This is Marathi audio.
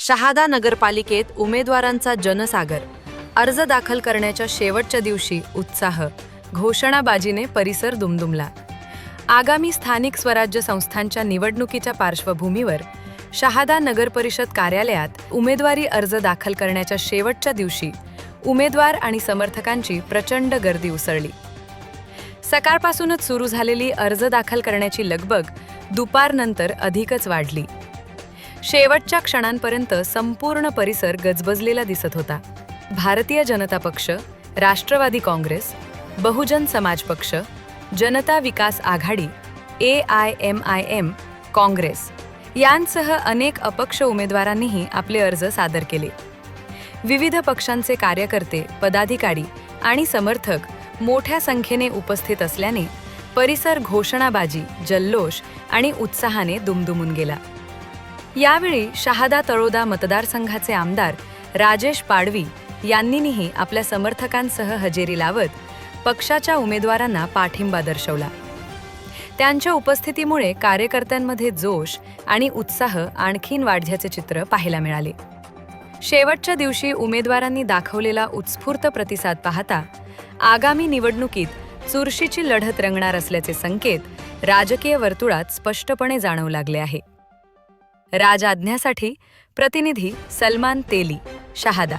शहादा नगरपालिकेत उमेदवारांचा जनसागर. अर्ज दाखल करण्याच्या शेवटच्या दिवशी उत्साह घोषणाबाजीने परिसर दुमदुमला. आगामी स्थानिक स्वराज्य संस्थांच्या निवडणुकीच्या पार्श्वभूमीवर शहादा नगर परिषद कार्यालयात उमेदवारी अर्ज दाखल करण्याच्या शेवटच्या दिवशी उमेदवार आणि समर्थकांची प्रचंड गर्दी उसळली. सकाळपासूनच सुरू झालेली अर्ज दाखल करण्याची लगबग दुपारनंतर अधिकच वाढली. शेवटच्या क्षणांपर्यंत संपूर्ण परिसर गजबजलेला दिसत होता. भारतीय जनता पक्ष राष्ट्रवादी काँग्रेस बहुजन समाज पक्ष Janata Vikas Aghadi A I M I M Congress यांसह अनेक अपक्ष उमेदवारांनीही आपले अर्ज सादर केले. विविध पक्षांचे कार्यकर्ते पदाधिकारी आणि समर्थक मोठ्या संख्येने उपस्थित असल्याने परिसर घोषणाबाजी जल्लोष आणि उत्साहाने दुमदुमून गेला. यावेळी शहादा तळोदा मतदारसंघाचे आमदार राजेश पाडवी यांनीही आपल्या समर्थकांसह हजेरी लावत पक्षाच्या उमेदवारांना पाठिंबा दर्शवला. त्यांच्या उपस्थितीमुळे कार्यकर्त्यांमध्ये जोश आणि उत्साह आणखीन वाढल्याचे चित्र पाहायला मिळाले. शेवटच्या दिवशी उमेदवारांनी दाखवलेला उत्स्फूर्त प्रतिसाद पाहता आगामी निवडणुकीत चुरशीची लढत रंगणार असल्याचे संकेत राजकीय वर्तुळात स्पष्टपणे जाणवू लागले आहे. राज आज्ञासाठी प्रतिनिधी सलमान तेली शहादा